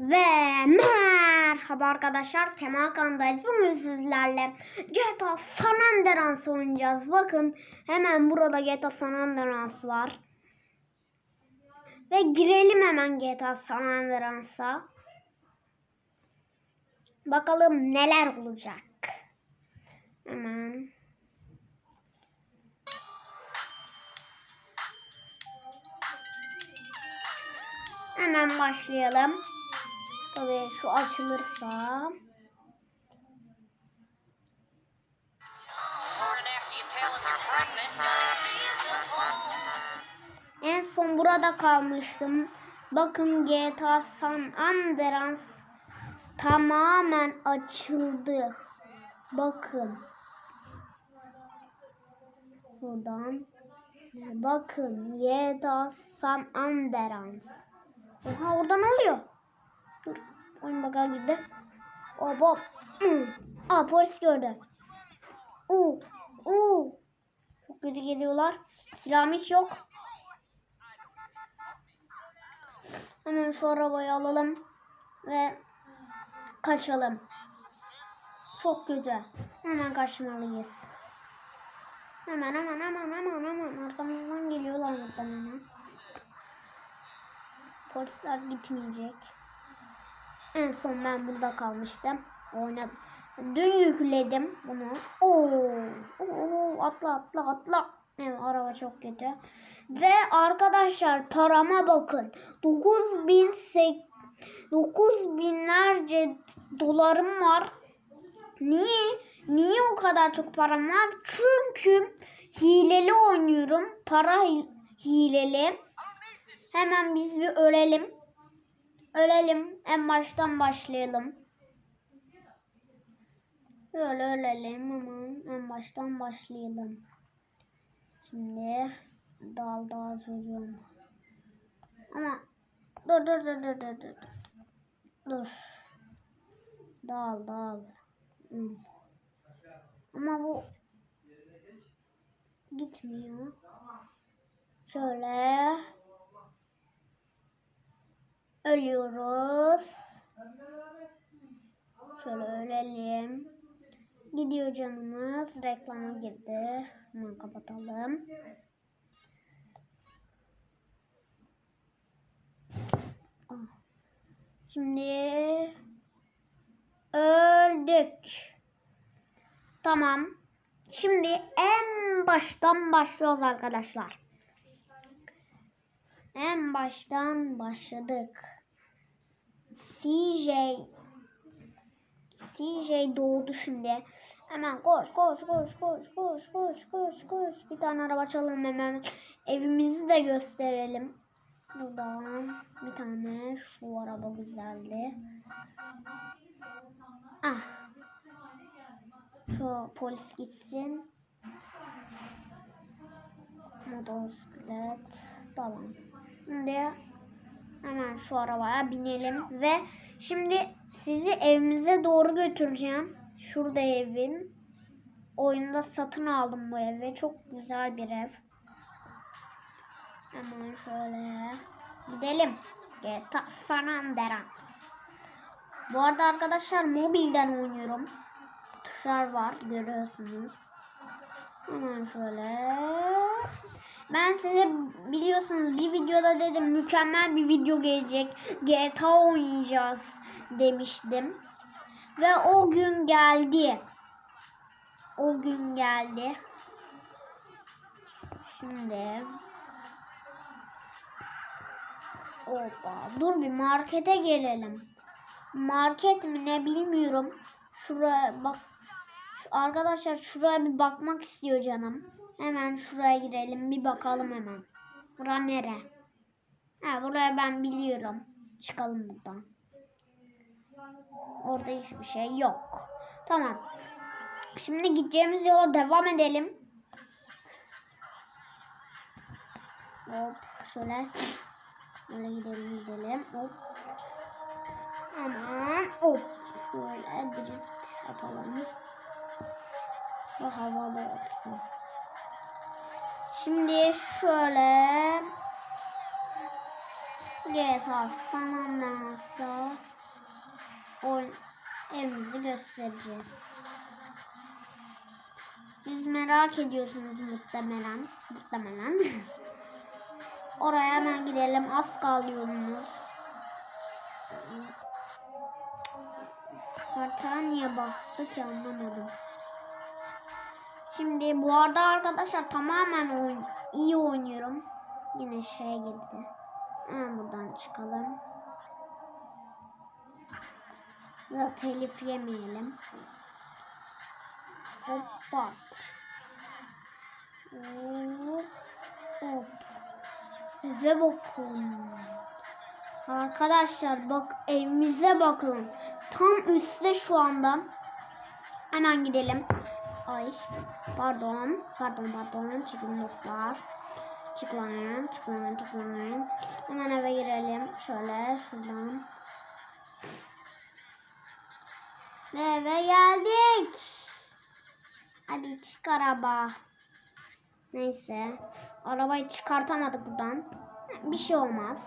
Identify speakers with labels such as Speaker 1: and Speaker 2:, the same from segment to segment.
Speaker 1: Ve merhaba arkadaşlar Kemal Kan'dayız. Bugün sizlerle GTA San Andreas oynayacağız. Bakın hemen burada GTA San Andreas var. Ve girelim hemen GTA San Andreas'a. Bakalım neler olacak. Hemen. Hemen başlayalım. Tabii şu açılırsa. En son burada kalmıştım. Bakın GTA San Andreas tamamen açıldı. Bakın. Buradan. Bakın GTA San Andreas. Oha oradan alıyor. Dur. Oyun baka girdi. Hop hop. Aa polis gördü. Oo. Oo. Çok kötü geliyorlar. Silahım hiç yok. Hemen şu arabayı alalım ve kaçalım. Çok güzel. Hemen kaçmalıyız. Hemen hemen hemen hemen hemen arkamızdan geliyorlar muhtemelen. Polisler gitmeyecek. En son ben burada kalmıştım. Oynadım. Dün yükledim bunu. Oo, oo atla atla atla. Evet araba çok kötü. Ve arkadaşlar parama bakın. 9000 9 binlerce dolarım var. Niye? Niye o kadar çok param var? Çünkü hileli oynuyorum. Para hi- hileli. Hemen biz bir ölelim. Ölelim. En baştan başlayalım. Böyle ölelim ama en baştan başlayalım. Şimdi dal dal çocuğum. Ama dur dur dur dur dur dur. Dur. Dal dal. Hmm. Ama bu gitmiyor. Şöyle ölüyoruz. Şöyle ölelim. Gidiyor canımız. Reklama girdi. Hemen kapatalım. Ah. Şimdi öldük. Tamam. Şimdi en baştan başlıyoruz arkadaşlar. En baştan başladık. CJ CJ doğdu şimdi. Hemen koş koş koş koş koş koş koş koş. Bir tane araba çalalım hemen. Evimizi de gösterelim. Buradan bir tane şu araba güzeldi. Ah. Şu polis gitsin. Motosiklet. Tamam. Şimdi hemen şu arabaya binelim ve şimdi sizi evimize doğru götüreceğim. Şurada evim. Oyunda satın aldım bu evi. Çok güzel bir ev. Hemen şöyle gidelim. GTA San Andreas. Bu arada arkadaşlar mobilden oynuyorum. Tuşlar var görüyorsunuz. Hemen şöyle. Ben size biliyorsunuz bir videoda dedim mükemmel bir video gelecek. GTA oynayacağız demiştim. Ve o gün geldi. O gün geldi. Şimdi Hoppa. Dur bir markete gelelim. Market mi ne bilmiyorum. Şuraya bak. Arkadaşlar şuraya bir bakmak istiyor canım. Hemen şuraya girelim bir bakalım hemen. Bura nere? Ha buraya ben biliyorum. Çıkalım buradan. Orada hiçbir şey yok. Tamam. Şimdi gideceğimiz yola devam edelim. Hop şöyle. Böyle gidelim gidelim. Hop. Hemen hop. Şöyle drift atalım. Ve havalı olsun. Şimdi şöyle GTA San Andreas'ta oyun evimizi göstereceğiz. Siz merak ediyorsunuz muhtemelen. Muhtemelen. Oraya hemen gidelim. Az kaldı yolumuz. Haritaya niye bastı ki anlamadım. Şimdi bu arada arkadaşlar tamamen oyun, iyi oynuyorum. Yine şeye girdi. Hemen buradan çıkalım. Da telif yemeyelim. Hoppa. Hop. Hop. Eve bakın. Arkadaşlar bak evimize bakın. Tam üstte şu anda. Hemen gidelim. Ay pardon. Pardon pardon. Çıkın dostlar. Çıkmayın. Çıkmayın. Çıkmayın. Hemen eve girelim. Şöyle şuradan. Ve eve geldik. Hadi çık araba. Neyse. Arabayı çıkartamadık buradan. Bir şey olmaz.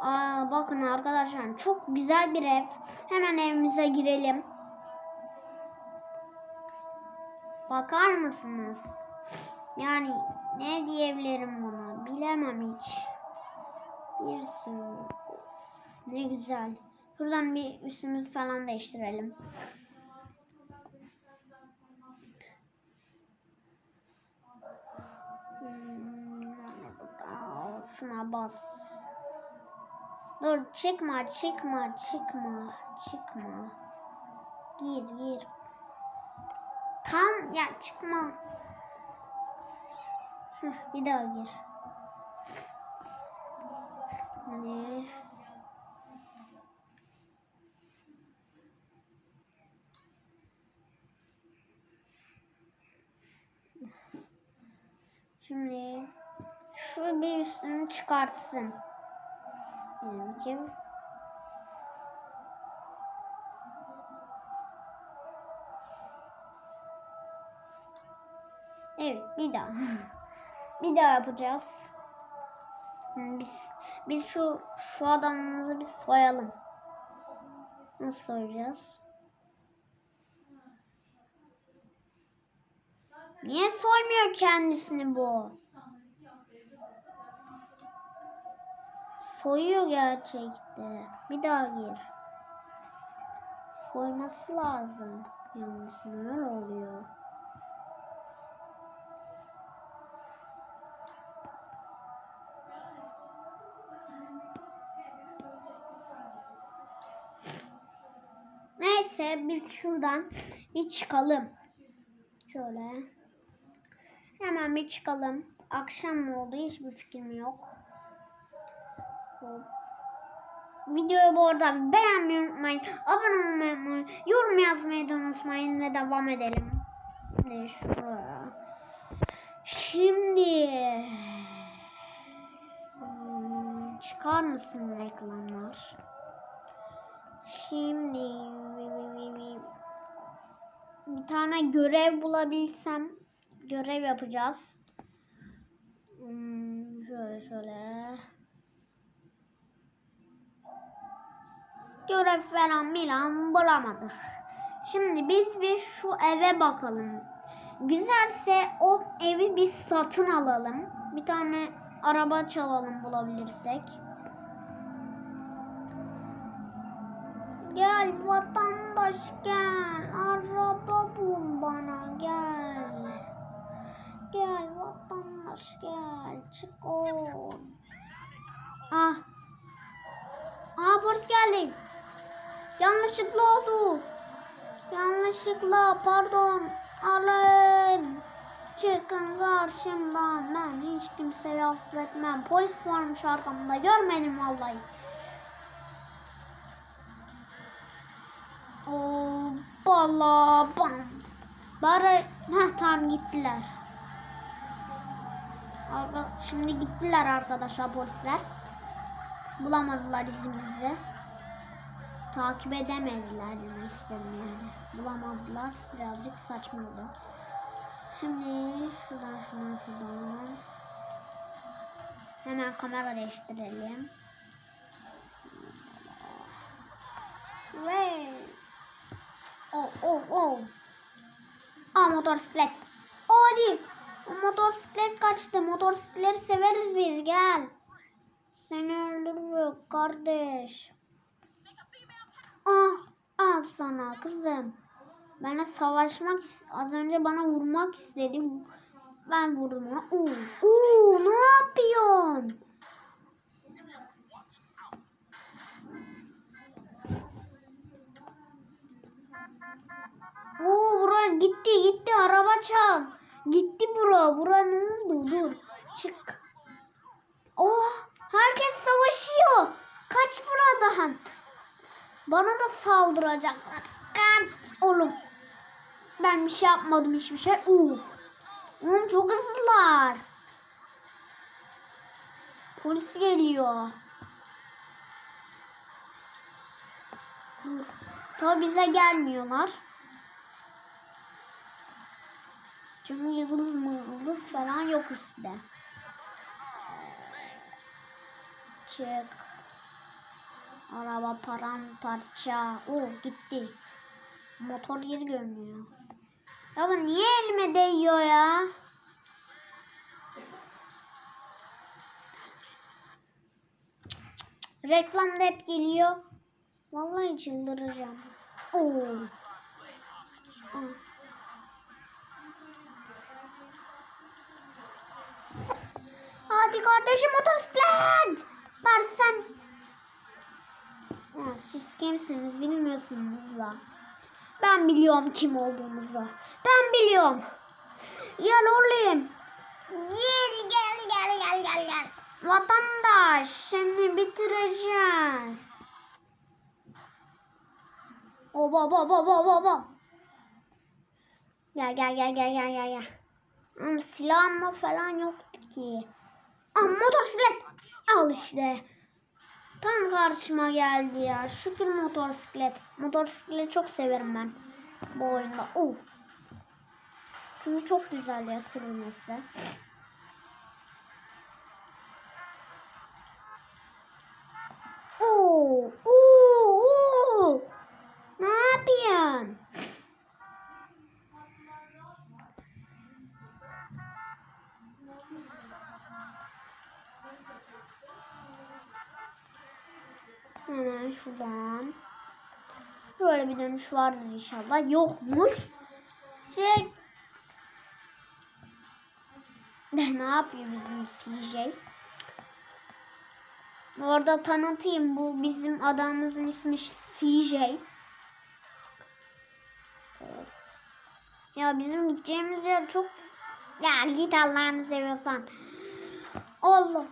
Speaker 1: Aa, bakın arkadaşlar çok güzel bir ev. Hemen evimize girelim. Bakar mısınız? Yani ne diyebilirim buna? Bilemem hiç. Bir sürü. Ne güzel. Buradan bir üstümüzü falan değiştirelim. Hmm. Şuna bas. Dur çıkma çıkma çıkma çıkma. Gir gir. Tam ya çıkma. Heh, bir daha gir. Hadi. Şimdi şu bir üstünü çıkartsın. Evet bir daha. bir daha yapacağız. Hmm, Biz biz şu şu adamımızı bir soyalım. Nasıl soyacağız? Niye soymuyor kendisini bu? Soyuyor gerçekte. Bir daha gir. Soyması lazım. Kendisini öyle oluyor. Neyse bir şuradan bir çıkalım. Şöyle. Hemen bir çıkalım. Akşam mı oldu hiçbir fikrim yok. Videoyu bu arada beğenmeyi unutmayın. Abone olmayı unutmayın. Yorum yazmayı da unutmayın ve devam edelim. Ne şuraya. Şimdi Hmm, çıkar mısın reklamlar? Şimdi bir tane görev bulabilsem görev yapacağız. Hmm, şöyle şöyle. Görev falan milan bulamadık. Şimdi biz bir şu eve bakalım. Güzelse o evi biz satın alalım. Bir tane araba çalalım bulabilirsek. Gel vatandaş gel. Araba bul bana gel. Gel vatandaş gel. Çık on. Ah. Aa polis geldi. Yanlışlıkla oldu. Yanlışlıkla pardon. Alın. Çıkın karşımdan. Ben hiç kimseyi affetmem. Polis varmış arkamda. Görmedim vallahi. Allah. Bana. Bari heh, tam gittiler. Arka, şimdi gittiler arkadaşlar polisler. Bulamadılar izimizi. Takip edemediler demek istedim yani. Bulamadılar. Birazcık saçmalı. Şimdi şuradan şuradan şuradan. Hemen kamera değiştirelim. Wait. Oh oh oh. Aa motosiklet. Hadi. Motosiklet kaçtı. Motosikletleri severiz biz gel. Seni öldürürüm kardeş. Ah al sana kızım. Bana savaşmak az önce bana vurmak istedi. Ben vurdum ona. Oo, oo ne yapıyorsun? Oo bura gitti gitti araba çal. Gitti bura. Bura ne? Dur. Çık. Oh herkes savaşıyor. Kaç buradan. Bana da saldıracaklar. Kaç oğlum. Ben bir şey yapmadım hiçbir şey. Oo. Oğlum çok hızlılar. Polis geliyor. Tabi bize gelmiyorlar. Çünkü yıldız mı yıldız falan yok üstte. Çık. Araba paramparça. Oo gitti. Motor geri görünüyor. Ya bu niye elime değiyor ya? Reklamda hep geliyor. Vallahi çıldıracağım. Oo. Aa. Hadi kardeşim motosiklet. Bari sen. Ha, siz kimsiniz bilmiyorsunuz da. Ben biliyorum kim olduğumuzu. Ben biliyorum. Gel oğlum. Gel gel gel gel gel gel. Vatandaş seni bitireceğiz. Oba oba oba oba oba. Gel gel gel gel gel gel gel. Ama silahım falan yoktu ki. Aa motosiklet. Al işte. Tam karşıma geldi ya. Şükür motosiklet. Motosikleti çok severim ben. Bu oyunda. Oh. Çünkü çok güzel ya sürülmesi. Oo, oo, oo. Ne yapıyorsun? Hemen şuradan. Böyle bir dönüş vardır inşallah. Yokmuş. Şey... ne yapıyor bizim CJ? Orada tanıtayım. Bu bizim adamımızın ismi CJ. Ya bizim gideceğimiz yer çok... Ya git Allah'ını seviyorsan. Allah.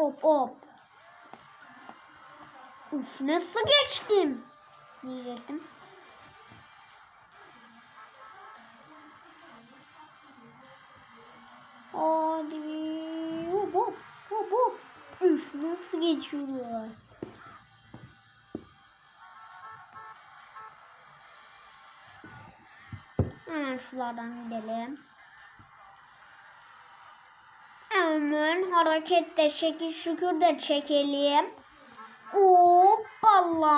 Speaker 1: Hop hop. Uf nasıl geçtim? Diyecektim. Hadi. Hop hop hop hop. Üf nasıl geçiyorlar? Hemen şuralardan gidelim. Hemen harekette şekil şükür de çekelim. Hoppala.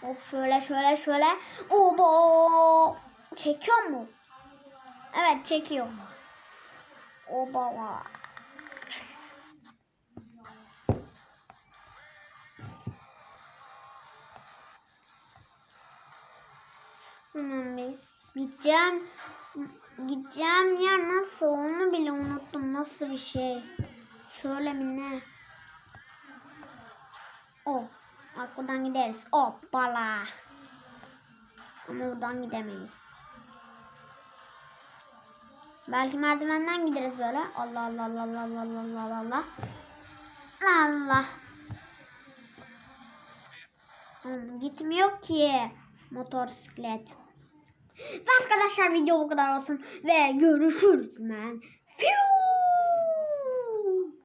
Speaker 1: Hop şöyle şöyle şöyle. Oba. Çekiyor mu? Evet çekiyor. Oba. Gideceğim. Gideceğim yer nasıl onu bile unuttum. Nasıl bir şey. Şöyle mi ne? Oh. Bak buradan gideriz. Hoppala. Ama buradan gidemeyiz. Belki merdivenden gideriz böyle. Allah Allah Allah Allah Allah Allah Allah Allah. Allah. Gitmiyor ki motosiklet. Ve arkadaşlar video bu kadar olsun ve görüşürüz men. Fiu.